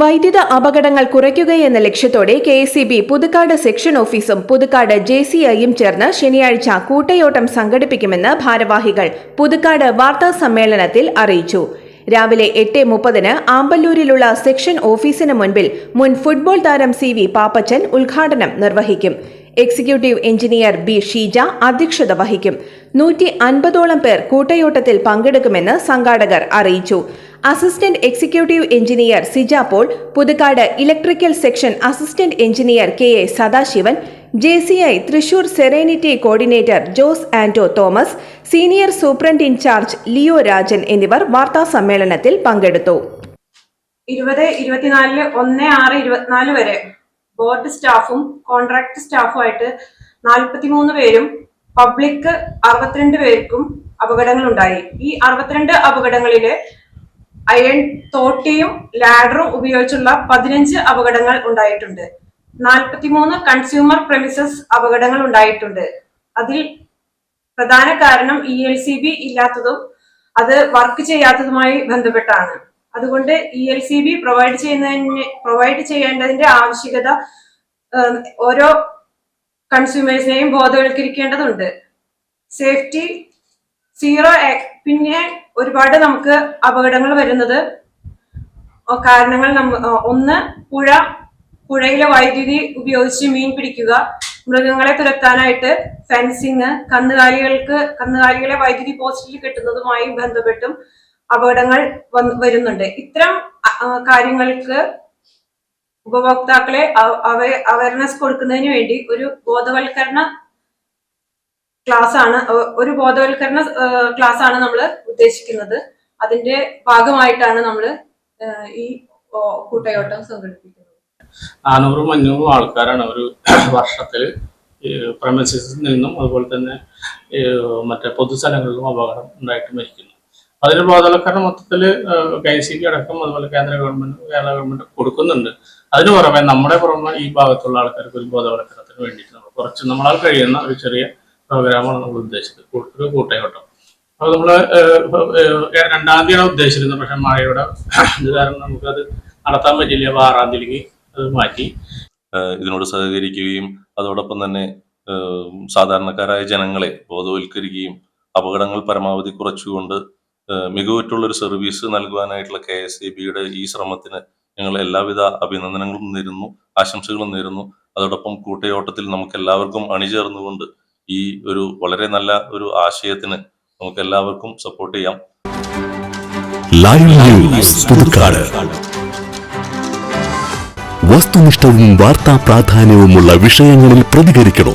വൈദ്യുത അപകടങ്ങൾ കുറയ്ക്കുകയെന്ന ലക്ഷ്യത്തോടെ K S B Puthukkad section ഓഫീസും പുതുക്കാട് ജെ സി ഐയും ചേർന്ന് ശനിയാഴ്ച കൂട്ടയോട്ടം സംഘടിപ്പിക്കുമെന്ന് ഭാരവാഹികൾ പുതുക്കാട് വാർത്താ സമ്മേളനത്തിൽ അറിയിച്ചു. രാവിലെ എട്ട് മുപ്പതിന് ആമ്പല്ലൂരിലുള്ള സെക്ഷൻ ഓഫീസിന് മുൻപിൽ മുൻ ഫുട്ബോൾ താരം സി വി പാപ്പച്ചൻ ഉദ്ഘാടനം നിർവഹിക്കും. എക്സിക്യൂട്ടീവ് എഞ്ചിനീയർ ബി ഷീജ അധ്യക്ഷത വഹിക്കും. നൂറ്റി അൻപതോളം പേർ കൂട്ടയോട്ടത്തിൽ പങ്കെടുക്കുമെന്ന് സംഘാടകർ അറിയിച്ചു. Assistant executive engineer Sija Paul Puthukkad electrical section assistant engineer K A Sadasivan J C I Thrissur serenity coordinator Jose Anto Thomas senior superintendent incharge Leo Rajan എന്നിവർ വാർത്താ സമ്മേളനത്തിൽ പങ്കെടുത്തു. ഇരുപത് ഇരുപത്തിനാലിൽ ഒന്ന് ആറ് ഇരുപത്തിനാല് വരെ. ബോർഡ് സ്റ്റാഫും കോൺട്രാക്ട് സ്റ്റാഫുമായിട്ട് നാൽപ്പത്തിമൂന്ന് പേരും പബ്ലിക് അറുപത്തിരണ്ട് പേർക്കും അപകടങ്ങൾ ഉണ്ടായി ഈ അറുപത്തിരണ്ട് അപകടങ്ങളിൽ അയൺ തോട്ടിയും ലാഡറും ഉപയോഗിച്ചുള്ള പതിനഞ്ച് അപകടങ്ങൾ ഉണ്ടായിട്ടുണ്ട്. നാൽപ്പത്തിമൂന്ന് കൺസ്യൂമർ പ്രമിസസ് അപകടങ്ങൾ ഉണ്ടായിട്ടുണ്ട്. അതിൽ പ്രധാന കാരണം ഇ എൽ സി ബി ഇല്ലാത്തതും അത് വർക്ക് ചെയ്യാത്തതുമായി ബന്ധപ്പെട്ടാണ്. അതുകൊണ്ട് E L C B provide ചെയ്യുന്നതിന് പ്രൊവൈഡ് ചെയ്യേണ്ടതിന്റെ ആവശ്യകത ഓരോ കൺസ്യൂമേഴ്സിനെയും ബോധവൽക്കരിക്കേണ്ടതുണ്ട്. സേഫ്റ്റി സീറോ പിന്നെ ഒരുപാട് നമുക്ക് അപകടങ്ങൾ വരുന്നത്. കാരണങ്ങൾ നമ്മ ഒന്ന് പുഴ പുഴയിലെ വൈദ്യുതി ഉപയോഗിച്ച് മീൻ പിടിക്കുക മൃഗങ്ങളെ തുരത്താനായിട്ട് ഫെൻസിങ് കന്നുകാലികൾക്ക് കന്നുകാലികളെ വൈദ്യുതി പോസ്റ്റിൽ കെട്ടുന്നതുമായി ബന്ധപ്പെട്ടും അപകടങ്ങൾ വരുന്നുണ്ട്. ഇത്തരം കാര്യങ്ങൾക്ക് ഉപഭോക്താക്കളെ അവയർനെസ് കൊടുക്കുന്നതിന് വേണ്ടി ഒരു ബോധവൽക്കരണ ക്ലാസ് ആണ് ഒരു ബോധവൽക്കരണ ക്ലാസ് ആണ് നമ്മൾ ഉദ്ദേശിക്കുന്നത്. അതിന്റെ ഭാഗമായിട്ടാണ് നമ്മൾ ഈ കൂട്ടയോട്ടം സംഘടിപ്പിക്കുന്നത്. നാനൂറും അഞ്ഞൂറും ആൾക്കാരാണ് ഒരു വർഷത്തിൽ പ്രമേസിൽ നിന്നും അതുപോലെ തന്നെ മറ്റേ പൊതുസ്ഥലങ്ങളിലും അപകടം ഉണ്ടായിട്ട് മരിക്കുന്നു. അതിന് ബോധവൽക്കരണം മൊത്തത്തിൽ കെ സി ബി അടക്കം അതുപോലെ കേന്ദ്ര ഗവൺമെന്റ് കേരള ഗവൺമെന്റ് കൊടുക്കുന്നുണ്ട്. അതിന് പുറമെ നമ്മുടെ പുറമെ ഈ ഭാഗത്തുള്ള ആൾക്കാർക്ക് ഒരു ബോധവൽക്കരണത്തിന് വേണ്ടിയിട്ട് നമ്മൾ കുറച്ച് നമ്മളാൽ കഴിയുന്ന ഒരു ചെറിയ പ്രോഗ്രാമാണ് നമ്മൾ ഉദ്ദേശിച്ചത്. ഒരു കൂട്ടയോട്ടം അപ്പോൾ നമ്മൾ രണ്ടാം തീയതിയാണ് ഉദ്ദേശിച്ചിരുന്നത്. പക്ഷെ മഴയുടെ ഇത് കാരണം നമുക്കത് നടത്താൻ പറ്റില്ല അപ്പോൾ ആറാം അത് മാറ്റി. ഇതിനോട് സഹകരിക്കുകയും അതോടൊപ്പം തന്നെ സാധാരണക്കാരായ ജനങ്ങളെ ബോധവൽക്കരിക്കുകയും അപകടങ്ങൾ പരമാവധി കുറച്ചുകൊണ്ട് ഏഹ് മികവുറ്റുള്ള ഒരു സർവീസ് നൽകുവാനായിട്ടുള്ള കെ എസ് ഇ ബിയുടെ ഈ ശ്രമത്തിന് ഞങ്ങൾ എല്ലാവിധ അഭിനന്ദനങ്ങളും നേരുന്നു ആശംസകളും നേരുന്നു. അതോടൊപ്പം കൂട്ടയോട്ടത്തിൽ നമുക്ക് എല്ലാവർക്കും അണിചേർന്നുകൊണ്ട് ഈ ഒരു വളരെ നല്ല ഒരു ആശയത്തിന് നമുക്ക് എല്ലാവർക്കും സപ്പോർട്ട് ചെയ്യാം വസ്തുനിഷ്ഠവും വാർത്താ പ്രാധാന്യവുമുള്ള വിഷയങ്ങളിൽ പ്രതികരിക്കണോ?